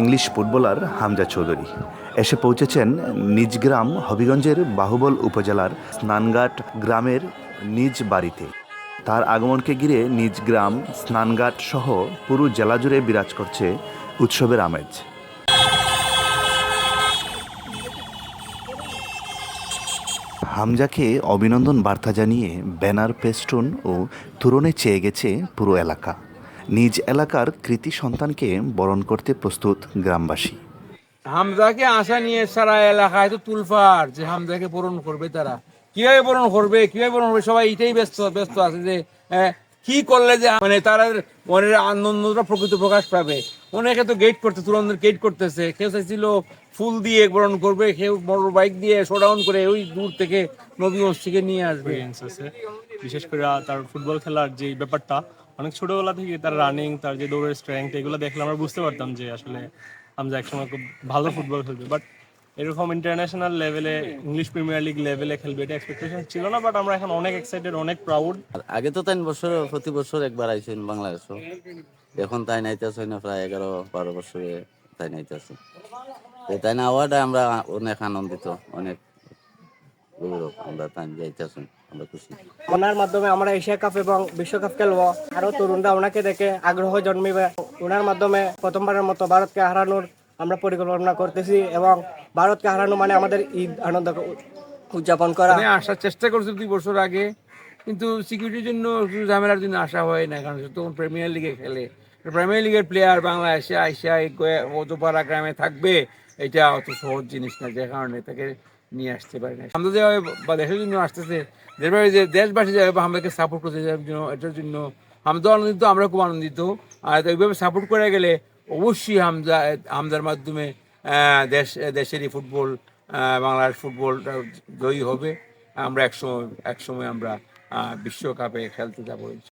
English footballer Hamza Chowdhury. এসে পৌঁছেছেন নিজ গ্রাম হবিগঞ্জের বাহুবল উপজেলার স্নানঘাট গ্রামের নিজ বাড়িতে। তার আগমনকে ঘিরে নিজ গ্রাম স্নানঘাট সহ পুরো জেলা জুড়ে বিরাজ করছে উৎসবের আমেজ। হামজাকে অভিনন্দন বার্তা জানিয়ে ব্যানার, পেস্টন ও তুরনে চেয়ে গেছে পুরো এলাকা। নিজ এলাকার কৃতি সন্তানকে বরণ করতে প্রস্তুত গ্রামবাসী। হামজাকে আশা নিয়ে সারা এলাকায় তো তুলফার যে হামজাকে পূরণ করবে তারা। কীভাবে পূরণ করবে কীভাবে পূরণ করবে সবাই এটাই ব্যস্ত ব্যস্ত আছে যে আহ, কি করলে যে মানে তারা মনের আনন্দটা প্রকৃত প্রকাশ পাবে। অনেকে তো গেট করতে তুরন্তের গেট করতেছে। কেউ চাইছিল ফুল দিয়ে বরণ করবে কেউ মোটর বাইক দিয়ে শোডাউন করে ওই দূর থেকে নবীগঞ্জ থেকে নিয়ে আসবে। বিশেষ করে তার ফুটবল খেলার যে ব্যাপারটা অনেক ছোটবেলা থেকে তার রানিং তার যে দৌড়ের স্ট্রেংথ এগুলো দেখলে আমরা বুঝতে পারতাম যে আসলে হামজা একসময় খুব ভালো ফুটবল খেলবে। বাট এরকম ইন্টারন্যাশনাল লেভেলে ইংলিশ প্রিমিয়ার লিগ লেভেলে খেলবে, এটা এক্সপেকটেশন ছিল না বাট আমরা এখন অনেক এক্সাইটেড অনেক প্রাউড আগে তো তিন বছর, প্রতি বছর একবার আইসেন বাংলাদেশ এখন তাই নাইতেছে না, প্রায় এগারো, বারো বছরে তাই নাইতেছে। তো তাই না আওয়াটা আমরা অনেক আনন্দিত, অনেক। গৌরব আমরা যাইতেছি আমরা খুশি। ওনার মাধ্যমে আমরা এশিয়া কাপ এবং বিশ্বকাপ খেলব। আরও তরুণরা ওনাকে দেখে আগ্রহ জন্মিবে। ওনার মাধ্যমে প্রথমবারের মতো ভারতকে হারানোর আমরা পরিকল্পনা করতেছি এবং ভারতকে হারানো মানে আমাদের ঈদ আনন্দ উদযাপন করা। আমি আসার চেষ্টা করছি দুই বছর আগে কিন্তু সিকিউরিটির জন্য ঝামেলার জন্য আসা হয় না কারণ তখন প্রিমিয়ার লিগে খেলে। প্রিমিয়ার লিগের প্লেয়ার বাংলাদেশে আইসা অতপাড়া গ্রামে থাকবে এটা অত সহজ জিনিস না যে কারণে তাকে নিয়ে আসতে পারে না। আমরা যেভাবে বা দেশের জন্য আসতেছে যেভাবে যে দেশবাসী যেভাবে আমাদেরকে সাপোর্ট করতে যাওয়ার জন্য এটার জন্য তো আনন্দিত আমরা খুব আনন্দিত। আর এইভাবে সাপোর্ট করে গেলে অবশ্যই হামজা হামজার মাধ্যমে দেশ দেশেরই ফুটবল আহ, বাংলাদেশ ফুটবলটা জয়ী হবে। আমরা একসময় একসময় আমরা বিশ্বকাপে খেলতে যাব।